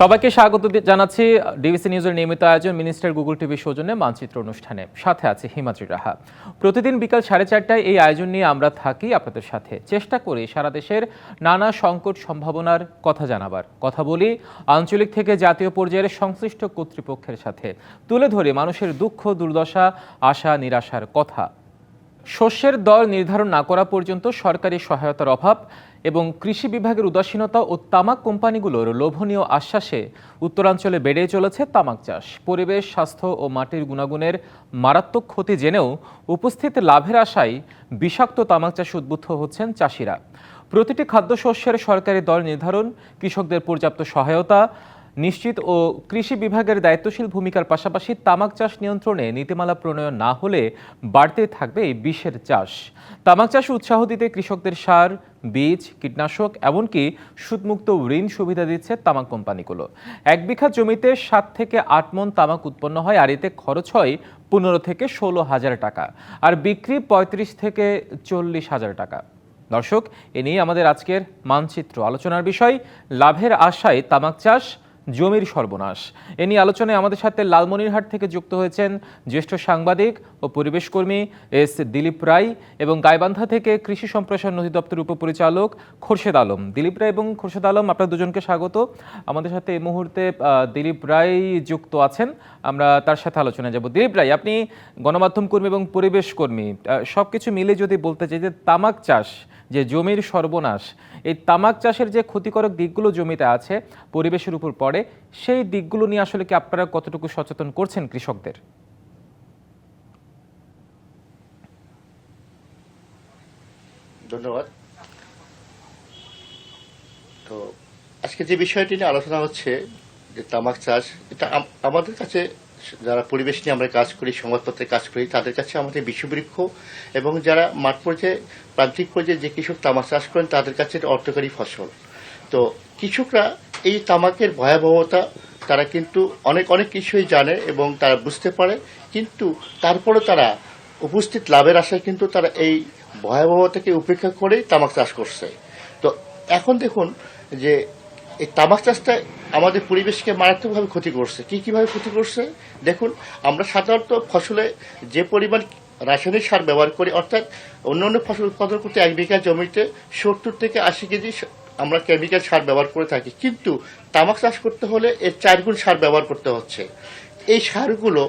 সবাইকে স্বাগত জানাচ্ছি ডিবিসি নিউজের নিয়মিত আয়োজন মিনিস্টার গুগল টিভি সৌজন্যে মানচিত্র অনুষ্ঠানে। সাথে আছে হিমাদ্রি রাহা। প্রতিদিন বিকাল সাড়ে চারটায় এই আয়োজন নিয়ে আমরা থাকি আপনাদের সাথে। চেষ্টা করি সারা দেশের নানা সংকট সম্ভাবনার কথা জানাবার। কথা বলি আঞ্চলিক থেকে জাতীয় পর্যায়ের সংশ্লিষ্ট কর্তৃপক্ষের সাথে। তুলে ধরে মানুষের দুঃখ, দুর্দশা, আশা, নিরাশার কথা। শস্যের দর নির্ধারণ না করা পর্যন্ত সরকারি সহায়তার অভাব এবং কৃষি বিভাগের উদাসীনতা ও তামাক কোম্পানিগুলোর লোভনীয় আশ্বাসে উত্তরাঞ্চলে বেড়ে চলেছে তামাক চাষ। পরিবেশ, স্বাস্থ্য ও মাটির গুণাগুণের মারাত্মক ক্ষতি জেনেও উপস্থিত লাভের আশায় বিষাক্ত তামাক চাষে উদ্বুদ্ধ হচ্ছেন চাষিরা। প্রতিটি খাদ্যশস্যের সরকারি দর নির্ধারণ, কৃষকদের পর্যাপ্ত সহায়তা নিশ্চিত ও কৃষি বিভাগের দায়িত্বশীল ভূমিকার পাশাপাশি তামাক চাষ নিয়ন্ত্রণে নীতিমালা প্রণয়ন না হলে বাড়তে থাকবে এই বিষের চাষ। তামাক চাষ উৎসাহ দিতে কৃষকদের সার, বীজ, কীটনাশক, এমনকি সুদমুক্ত ঋণ সুবিধা দিচ্ছে তামাক কোম্পানিগুলো। এক বিঘা জমিতে সাত থেকে আট মন তামাক উৎপন্ন হয় আর এতে খরচ হয় পনেরো থেকে ষোলো হাজার টাকা আর বিক্রি পঁয়ত্রিশ থেকে চল্লিশ হাজার টাকা। দর্শক, এ নিয়ে আমাদের আজকের মানচিত্র। আলোচনার বিষয়, লাভের আশায় তামাক চাষ জমির সর্বনাশ। এ নিয়ে আলোচনায় আমাদের সাথে লালমনিরহাট থেকে যুক্ত হয়েছেন জ্যেষ্ঠ সাংবাদিক ও পরিবেশ কর্মী এস দিলীপ রায় এবং গাইবান্ধা থেকে কৃষি সম্প্রসারণ অধিদপ্তর উপপরিচালক খোরশেদ আলম। দিলীপ রায় এবং খোরশেদ আলম, আপনার দুজনকে স্বাগত। আমাদের সাথে এই মুহূর্তে দিলীপ রায় যুক্ত আছেন। আমরা তার সাথে আলোচনায় যাব। দিলীপ রায়, আপনি গণমাধ্যম কর্মী এবং পরিবেশ কর্মী। সব কিছু মিলে যদি বলতে চাই যে তামাক চাষ যে জমির সর্বনাশ, এই তামাক চাষের যে ক্ষতিকারক দিকগুলো জমিতে আছে, পরিবেশের উপর পড়ে, সেই দিকগুলো নিয়ে আসলে কি আপনারা কতটুকু সচেতন করছেন কৃষকদের? ধন্যবাদ। তো আজকে যে বিষয়টি নিয়ে আলোচনা হচ্ছে, যে তামাক চাষ, এটা আমাদের কাছে যারা পরিবেশ নিয়ে আমরা কাজ করি, সংবাদপত্রে কাজ করি, তাদের কাছে আমাদের বিশ্ববৃক্ষ এবং যারা মাঠ পর্যায়ে, প্রান্তিক পর্যায়ে যে কৃষক তামাক চাষ করেন, তাদের কাছে অর্থকারী ফসল। তো কৃষকরা এই তামাকের ভয়াবহতা, তারা কিন্তু অনেক অনেক কিছুই জানে এবং তারা বুঝতে পারে, কিন্তু তারপরে তারা উপস্থিত লাভের আশায় কিন্তু তারা এই ভয়াবহতাকে উপেক্ষা করেই তামাক চাষ করছে। তো এখন দেখুন যে এই তামাক চাষটা আমাদের পরিবেশকে মারাত্মকভাবে ক্ষতি করছে। কি কীভাবে ক্ষতি করছে? দেখুন, আমরা সাধারণত ফসলে যে পরিমাণ রাসায়নিক সার ব্যবহার করি, অর্থাৎ অন্য অন্য ফসল উৎপাদন করতে এক বিঘা জমিতে সত্তর থেকে আশি কেজি আমরা কেমিক্যাল সার ব্যবহার করে থাকি। কিন্তু তামাক চাষ করতে হলে এর চারগুণ সার ব্যবহার করতে হচ্ছে। এই সারগুলো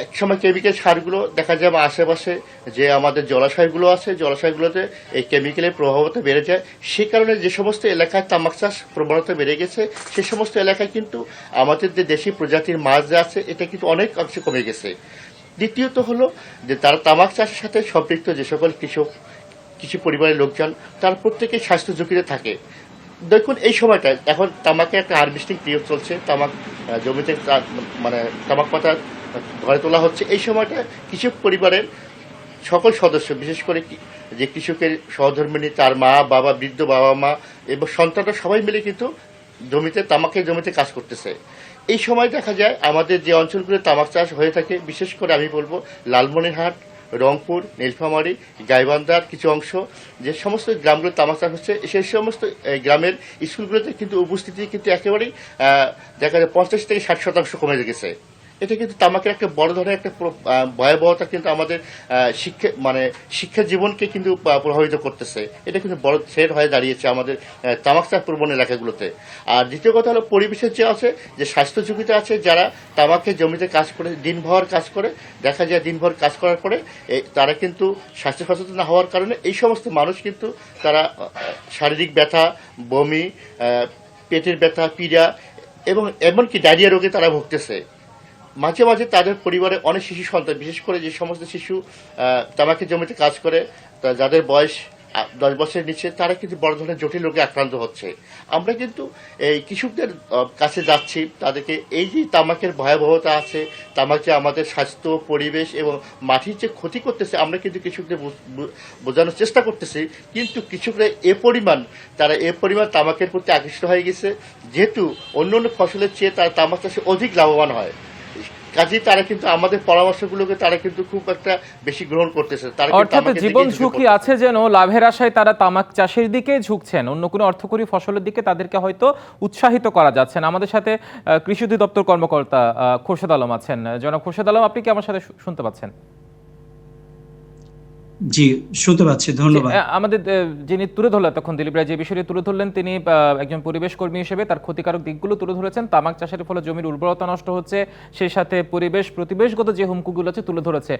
এক সময় কেমিক্যাল সারগুলো দেখা যায় আশেপাশে যে আমাদের জলাশয়গুলো আছে, জলাশয়গুলোতে এই কেমিক্যালের প্রভাবতা বেড়ে যায়। সে কারণে যে সমস্ত এলাকায় তামাক চাষ প্রবণতা বেড়ে গেছে, সে সমস্ত এলাকায় কিন্তু আমাদের যে দেশি প্রজাতির মাছ যে আছে, এটা কিন্তু অনেক অংশে কমে গেছে। দ্বিতীয়ত হলো যে তারা তামাক চাষের সাথে সম্পৃক্ত যে সকল কৃষক কিছু পরিবারের লোকজন, তার প্রত্যেকে স্বাস্থ্য ঝুঁকিতে থাকে। দেখুন, এই সময়টা এখন তামাকে একটা হারভেস্টিং পিরিয়ড চলছে। তামাক জমিতে মানে তামাক পাতা ঘরে তোলা হচ্ছে এই সময়টা কৃষক পরিবারের সকল সদস্য, বিশেষ করে যে কৃষকের সহধর্মিনী, তার মা, বাবা, বৃদ্ধ, বাবা মা এবং সন্তানরা সবাই মিলে কিন্তু জমিতে তামাকের জমিতে কাজ করতেছে। এই সময় দেখা যায় আমাদের যে অঞ্চলগুলো তামাক চাষ হয়ে থাকে, বিশেষ করে আমি বলব লালমনিরহাট, রংপুর, নীলফামারী, গাইবান্ধার কিছু অংশ, যে সমস্ত গ্রামগুলো তামাক চাষ হচ্ছে, সেই সমস্ত গ্রামের স্কুলগুলোতে কিন্তু উপস্থিতি কিন্তু একেবারেই দেখা যায় পঞ্চাশ থেকে ষাট শতাংশ কমে গেছে। এটা কিন্তু তামাকের একটা বড় ধরনের একটা ভয়াবহতা কিন্তু আমাদের শিক্ষা মানে শিক্ষা জীবনকে কিন্তু প্রভাবিত করতেছে। এটা কিন্তু বড় থ্রেড হয়ে দাঁড়িয়েছে আমাদের তামাক চাষ প্রবণ এলাকাগুলোতে। আর দ্বিতীয় কথা হলো পরিবেশের যে আছে, যে স্বাস্থ্য ঝুঁকিতে আছে, যারা তামাকের জমিতে কাজ করে, দিনভর কাজ করে, দেখা যায় দিনভর কাজ করার পরে তারা কিন্তু স্বাস্থ্য সচেতন না হওয়ার কারণে এই সমস্ত মানুষ কিন্তু তারা শারীরিক ব্যথা, বমি পেটের ব্যথা, পীড়া এবং এমনকি ডায়রিয়া রোগে তারা ভুগতেছে। মাঝে মাঝে তাদের পরিবারে অনেক শিশু সন্তান, বিশেষ করে যে সমস্ত শিশু তামাকের জমিতে কাজ করে যাদের বয়স দশ বছরের নিচে, তারা কিন্তু বড় ধরনের জটিল রোগে আক্রান্ত হচ্ছে। আমরা কিন্তু এই কৃষকদের কাছে যাচ্ছি, তাদেরকে এই যে তামাকের ভয়াবহতা আছে, তামাক যে আমাদের স্বাস্থ্য, পরিবেশ এবং মাটির যে ক্ষতি করতেছে, আমরা কিন্তু কৃষকদের বোঝানোর চেষ্টা করতেছি। কিন্তু কৃষকরা এ পরিমাণ, তারা এ পরিমাণ তামাকের প্রতি আকৃষ্ট হয়ে গেছে, যেহেতু অন্য অন্য ফসলের চেয়ে তারা তামাক চাষে অধিক লাভবান হয়। কাজেই তারা কিন্তু আমাদের পরামর্শগুলোকে তারা কিন্তু খুব একটা বেশি গ্রহণ করতেছে। তারা অর্থাৎ জীবন ঝুঁকি আছে যেন লাভের আশায় তারা তামাক চাষের দিকে ঝুঁকছেন। অন্য কোনো অর্থকরী ফসলের দিকে তাদেরকে হয়তো উৎসাহিত করা যাচ্ছে না। আমাদের সাথে কৃষি অধিদপ্তর কর্মকর্তা খোরশেদ আলম আছেন। জনাব খোরশেদ আলম আপনি কি আমার সাথে শুনতে পাচ্ছেন? জি শুনতে পাচ্ছি ধন্যবাদ। আমাদের যিনি তুলে ধরলেন তখন দিলীপ রায় যে বিষয়টি তুলে ধরলেন তিনি একজন পরিবেশ কর্মী হিসেবে তার ক্ষতিকারক দিকগুলো তুলে ধরেছেন। তামাক চাষের ফলে জমির উর্বরতা নষ্ট হচ্ছে সেই সাথে পরিবেশ প্রতিবেশগত যে হুমকিগুলো আছে তুলে ধরেছে।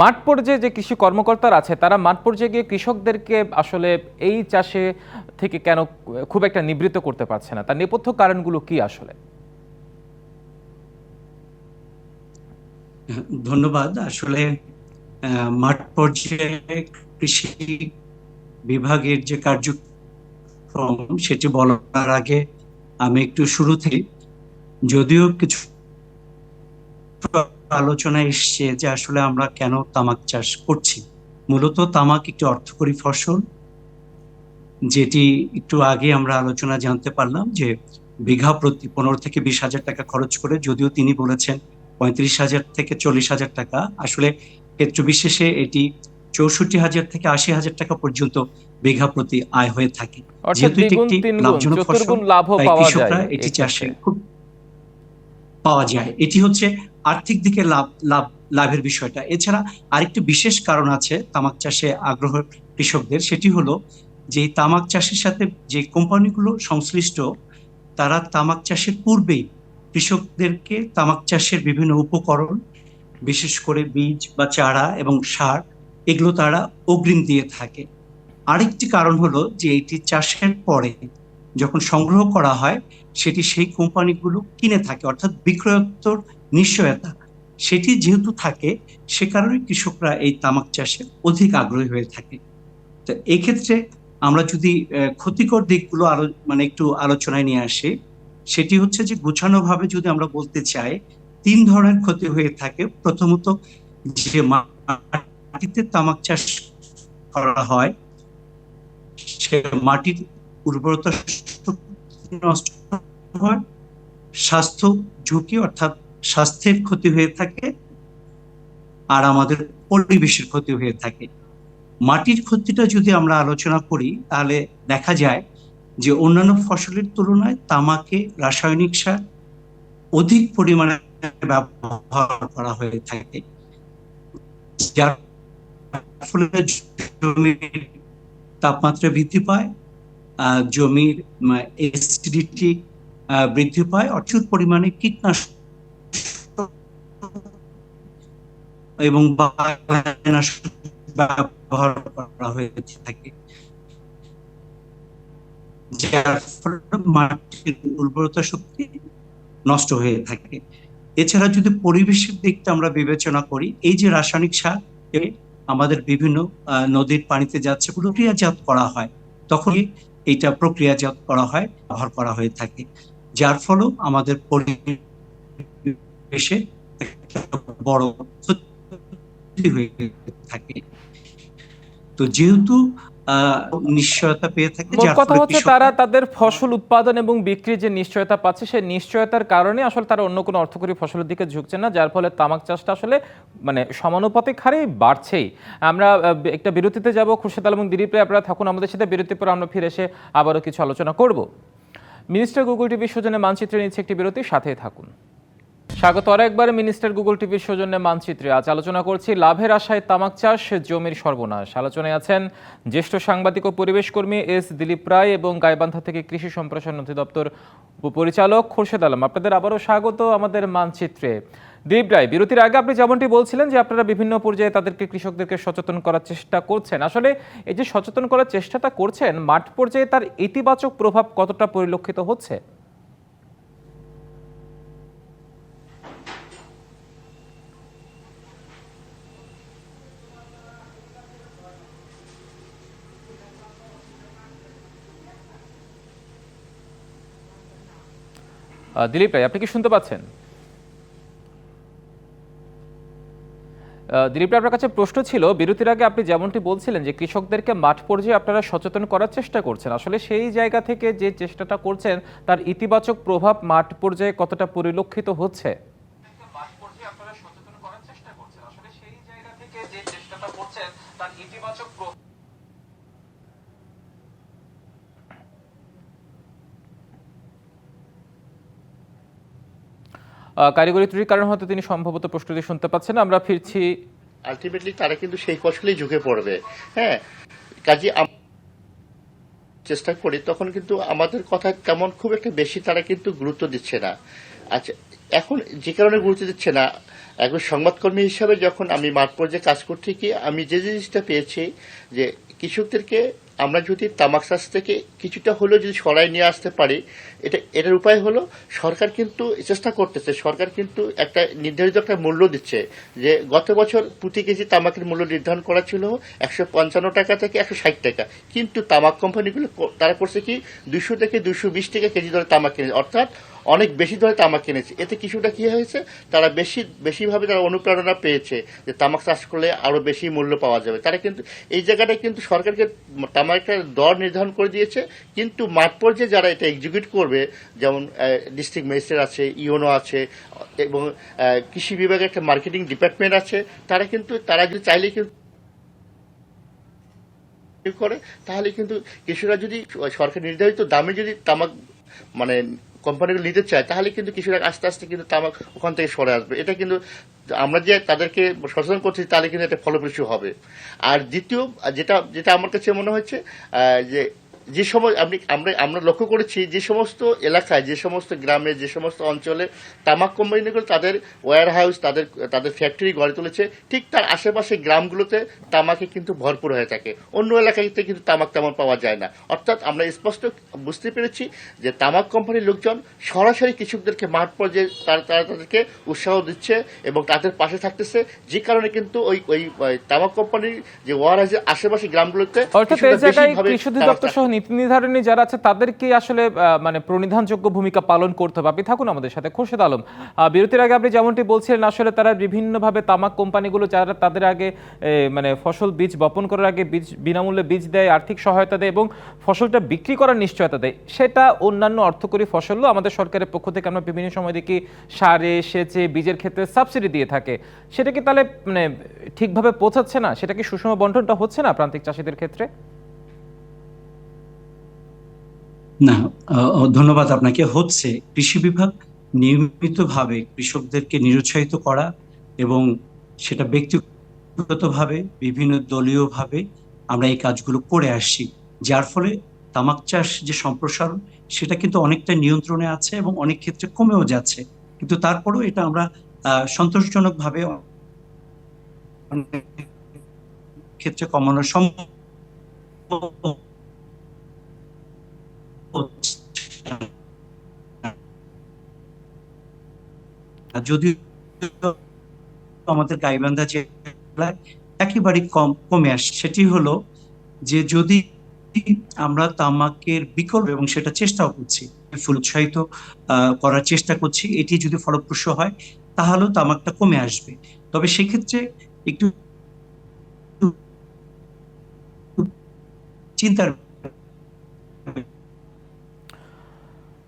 মাঠ পর্যায়ে যে কৃষি কর্মকর্তারা আছে তারা মাঠ পর্যায়ে গিয়ে কৃষকদেরকে আসলে এই চাষে থেকে কেন খুব একটা নিবৃত্ত করতে পারছে না? তার নেপথ্য কারণগুলো কি আসলে? ধন্যবাদ। আসলে মাঠ পর্যায়ে কৃষি বিভাগের যে কার্যক্রম, সেটি বলার আগে আমি একটু শুরু থেকে, যদিও কিছু আলোচনা এসছে যে আসলে আমরা কেন তামাক চাষ করছি। মূলত তামাক একটি অর্থকরী ফসল, যেটি একটু আগে আমরা আলোচনা জানতে পারলাম যে বিঘা প্রতি পনেরো থেকে বিশ হাজার টাকা খরচ করে, যদিও তিনি বলেছেন পঁয়ত্রিশ হাজার থেকে চল্লিশ হাজার টাকা। আসলে ক্ষেত্র বিশেষে এটি চৌষট্টি হাজার থেকে আশি হাজার টাকা পর্যন্ত বিঘা প্রতি আয় হয়ে থাকে। যেহেতু এটি একটি লাভজনক ফসল, তাই কৃষকরা এটি চাষে খুব পাওয়া যায়। এটি হচ্ছে আর্থিক দিকে লাভ লাভ লাভের বিষয়টা। এছাড়া আরেকটি বিশেষ কারণ আছে তামাক চাষে আগ্রহ কৃষকদের। সেটি হলো যে তামাক চাষের সাথে যে কোম্পানিগুলো সংশ্লিষ্ট তারা তামাক চাষের পূর্বেই কৃষকদেরকে তামাক চাষের বিভিন্ন উপকরণ বিশেষ করে বীজ বা চারা এবং সার এগুলো তারা অগ্রিম দিয়ে থাকে। আরেকটি কারণ হলো যে এটি চাষের পরে যখন সংগ্রহ করা হয়, সেটি সেই কোম্পানিগুলো কিনে থাকে, অর্থাৎ বিক্রয়োত্তর নিশ্চয়তা। সেটি যেহেতু থাকে, সে কারণে কৃষকরা এই তামাক চাষে অধিক আগ্রহী হয়ে থাকে। তো এক্ষেত্রে আমরা যদি ক্ষতিকর দিকগুলো আরও মানে একটু আলোচনায় নিয়ে আসি, সেটি হচ্ছে যে গোছানোভাবে যদি আমরা বলতে চাই তিন ধরনের ক্ষতি হয়ে থাকে। প্রথমত যে মাটিতে তামাক চাষ করা হয়, সে মাটির উর্বরতা নষ্ট হয়, স্বাস্থ্য ঝুঁকি অর্থাৎ স্বাস্থ্যের ক্ষতি হয়ে থাকে আর আমাদের পরিবেশের ক্ষতি হয়ে থাকে। মাটির ক্ষতিটা যদি আমরা আলোচনা করি, তাহলে দেখা যায় যে অন্যান্য ফসলের তুলনায় তামাকে রাসায়নিক সার অধিক পরিমাণে ব্যবহার করা হয়ে থাকে। যার ফলে জমির তাপমাত্রা বৃদ্ধি পায় জমির এসিডিটি বৃদ্ধি পায় অর্থ পরিমাণে কীটনাশক এবং ব্যবহার করা হয়ে থাকে। যার ফলে মাটির উর্বরতা শক্তি নষ্ট হয়ে থাকে। এছাড়া যদি পরিবেশের দিকটা আমরা বিবেচনা করি, এই যে রাসায়নিক সার আমাদের বিভিন্ন নদীর পানিতে যাচ্ছে, প্রক্রিয়াজাত করা হয়। তখন এইটা প্রক্রিয়াজাত করা হয়, ব্যবহার করা হয়ে থাকে। যার ফলেও আমাদের পরিবেশে বড় ক্ষতি হয়ে থাকে। তো যেহেতু নিশ্চয়তা পেয়ে থাকে যার কথা হচ্ছে তারা তাদের ফসল উৎপাদন এবং বিক্রির যে নিশ্চয়তা পাচ্ছে সেই নিশ্চয়তার কারণে আসলে তারা অন্য কোনো অর্থকরী ফসলের দিকে ঝুঁকছে না যার ফলে তামাক চাষটা আসলে মানে সমানুপাতিক হারে বাড়ছেই। আমরা একটা বিরতিতে যাব। খুরশেদ আলম এবং দিলীপ আপনারা থাকুন আমাদের সাথে। বিরতির পর আমরা ফিরে এসে আবারও কিছু আলোচনা করব। মিনিস্টার গুগল টিভি সৌজন্যে মানচিত্রে নিচ্ছে একটি বিরতি সাথেই থাকুন। স্বাগত আর একবার, মিনিস্টার গুগল টিভির সৌজন্যে মানচিত্রে। আজ আলোচনা করছি লাভের আশায় তামাক চাষ, জমির সর্বনাশ। আলোচনায় আছেন জ্যেষ্ঠ সাংবাদিক ও পরিবেশ কর্মী এস দিলীপ রায় এবং গাইবান্ধা থেকে কৃষি সম্প্রসারণ অধিদপ্তর উপপরিচালক খোরশেদ আলম। আপনাদের আবারও স্বাগত আমাদের মানচিত্রে। দিলীপ রায়, বিরতির আগে আপনি যেমনটি বলছিলেন যে আপনারা বিভিন্ন পর্যায়ে তাদেরকে কৃষকদেরকে সচেতন করার চেষ্টা করছেন। আসলে এই যে সচেতন করার চেষ্টাটা করছেন, মাঠ পর্যায়ে তার ইতিবাচক প্রভাব কতটা পরিলক্ষিত হচ্ছে? দিলীপ রায় আপনি কি শুনতে পাচ্ছেন? দিলীপ আপনার কাছে প্রশ্ন ছিল, বিরতির আগে আপনি যেমনটি বলছিলেন যে কৃষকদেরকে মাঠ পর্যায়ে আপনারা সচেতন করার চেষ্টা করছেন। আসলে সেই জায়গা থেকে যে চেষ্টাটা করছেন, তার ইতিবাচক প্রভাব মাঠ পর্যায়ে কতটা পরিলক্ষিত হচ্ছে? কারিগরি ত্রুটির কারণে হয়তো তিনি সম্ভবত প্রশ্নটি শুনতে পাচ্ছেন। আমরা ফিরছি আলটিমেটলি তারা কিন্তু সেই ফসলেই ঝুঁকে পড়বে। হ্যাঁ কাজে চেষ্টা করি, তখন কিন্তু আমাদের কথা তেমন খুব একটা বেশি তারা কিন্তু গুরুত্ব দিচ্ছে না। আচ্ছা এখন যে কারণে গুরুত্ব দিচ্ছে না, একজন সংবাদকর্মী হিসাবে যখন আমি মাঠ পর্যায়ে কাজ করছি কি, আমি যে জিনিসটা পেয়েছি যে কৃষকদেরকে আমরা যদি তামাক চাষ থেকে কিছুটা হলেও যদি সরাই নিয়ে আসতে পারি, এটা, এটার উপায় হলো সরকার কিন্তু চেষ্টা করতেছে, সরকার কিন্তু একটা নির্ধারিত একটা মূল্য দিচ্ছে যে গত বছর প্রতি কেজি তামাকের মূল্য নির্ধারণ করা ছিল একশো পঞ্চান্ন টাকা থেকে একশো ষাট টাকা। কিন্তু তামাক কোম্পানিগুলো তারা করছে কি, দুইশো থেকে দুইশো বিশ টাকা কেজি দরে তামাক কিনে, অর্থাৎ অনেক বেশি দরে তামাক কিনেছে এতে কিছুটা কি হয়েছে? তারা বেশি, বেশিভাবে তারা অনুপ্রেরণা পেয়েছে যে তামাক চাষ করলে আরও বেশি মূল্য পাওয়া যাবে। তারা কিন্তু, এই জায়গাটায় কিন্তু সরকারকে তামাক একটা দর নির্ধারণ করে দিয়েছে। কিন্তু মাঠ পর্যায়ে যারা এটা এক্সিকিউট করবে, যেমন ডিস্ট্রিক্ট ম্যাজিস্ট্রেট আছে ইওনো আছে, এবং কৃষি বিভাগের একটা মার্কেটিং ডিপার্টমেন্ট আছে, তারা কিন্তু, তারা যদি চাইলে কিন্তু করে, তাহলে কিন্তু কৃষকরা যদি, সরকার নির্ধারিত দামে যদি তামাক মানে কোম্পানিগুলো নিতে চায়, তাহলে কিন্তু কৃষিরা আস্তে আস্তে কিন্তু তামাক ওখান থেকে সরে আসবে। এটা কিন্তু আমরা যে তাদেরকে সচেতন করছি, তাহলে কিন্তু এটা ফলপ্রসূ হবে। আর দ্বিতীয়, যেটা যেটা আমার কাছে মনে হচ্ছে যে যে সময় আপনি আমরা আমরা লক্ষ্য করেছি যে সমস্ত এলাকায় যে সমস্ত গ্রামে যে সমস্ত অঞ্চলে তামাক কোম্পানিগুলো তাদের ওয়্যার হাউস তাদের তাদের ফ্যাক্টরি গড়ে তুলেছে। ঠিক তার আশেপাশে গ্রামগুলোতে তামাকে কিন্তু ভরপুর হয়ে থাকে। অন্য এলাকাতে কিন্তু তামাক তেমন পাওয়া যায় না। অর্থাৎ আমরা স্পষ্ট বুঝতে পেরেছি যে তামাক কোম্পানির লোকজন সরাসরি কৃষকদেরকে মাঠ পর্যায়ে তারা তারা তাদেরকে উৎসাহ দিচ্ছে এবং তাদের পাশে থাকতেছে। যে কারণে কিন্তু ওই ওই ওই তামাক কোম্পানির যে ওয়ার হাউসের আশেপাশে গ্রামগুলোতে অর্থাৎ নীতি নির্ধারণী যারা আছে তাদেরকে আসলে মানে প্রণিধানযোগ্য ভূমিকা পালন করতে হবে। আপনি থাকুন আমাদের সাথে, খোরশেদ আলম। বিরতির আগে আপনি যেমনটি বলছিলেন, আসলে তারা বিভিন্নভাবে তামাক কোম্পানিগুলো যারা তাদের আগে মানে ফসল বীজ বপন করার আগে বীজ, বিনামূল্যে বীজ দেয়, আর্থিক সহায়তা দেয় এবং ফসলটা বিক্রি করার নিশ্চয়তা দেয়, সেটা অন্যান্য অর্থকরী ফসলও আমাদের সরকারের পক্ষ থেকে আমরা বিভিন্ন সময় দেখি, সারে, সেচে, বীজের ক্ষেত্রে সাবসিডি দিয়ে থাকে। সেটা কি তাহলে মানে ঠিকভাবে পৌঁছাচ্ছে না? সেটা কি সুষম বন্টনটা হচ্ছে না প্রান্তিক চাষিদের ক্ষেত্রে? না ধন্যবাদ আপনাকে। হচ্ছে কৃষি বিভাগ নিয়মিতভাবে কৃষকদেরকে নিরুৎসাহিত করা এবং সেটা ব্যক্তিগতভাবে, বিভিন্ন দলীয়ভাবে আমরা এই কাজগুলো করে আসছি। যার ফলে তামাক চাষ যে সম্প্রসারণ, সেটা কিন্তু অনেকটা নিয়ন্ত্রণে আছে এবং অনেক ক্ষেত্রে কমেও যাচ্ছে। কিন্তু তারপরেও এটা আমরা সন্তোষজনকভাবে ক্ষেত্রে কমানো সম্ভব হচ্ছে না। আর যদিও আমাদের গাইবান্ধা জেলায় একেবারে কম, কমে আসছে সেটি হলো যে যদি আমরা তামাকের বিকল্প এবং সেটা চেষ্টাও করছি উৎসাহিত করার চেষ্টা করছি, এটি যদি ফলপ্রসূ হয়, তাহলেও তামাকটা কমে আসবে। তবে সেক্ষেত্রে একটু চিন্তার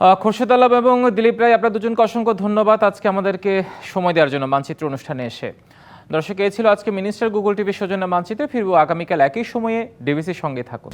খোরশেদ আলম এবং দিলীপ রায়, আপনার দুজনকে অসংখ্য ধন্যবাদ আজকে আমাদেরকে সময় দেওয়ার জন্য মানচিত্র অনুষ্ঠানে এসে। দর্শক এ ছিল আজকে মিনিস্টার গুগল টিভির সৌজন্য মানচিত্রে। ফিরবো আগামীকাল একই সময়ে ডিবিসির সঙ্গে থাকুন।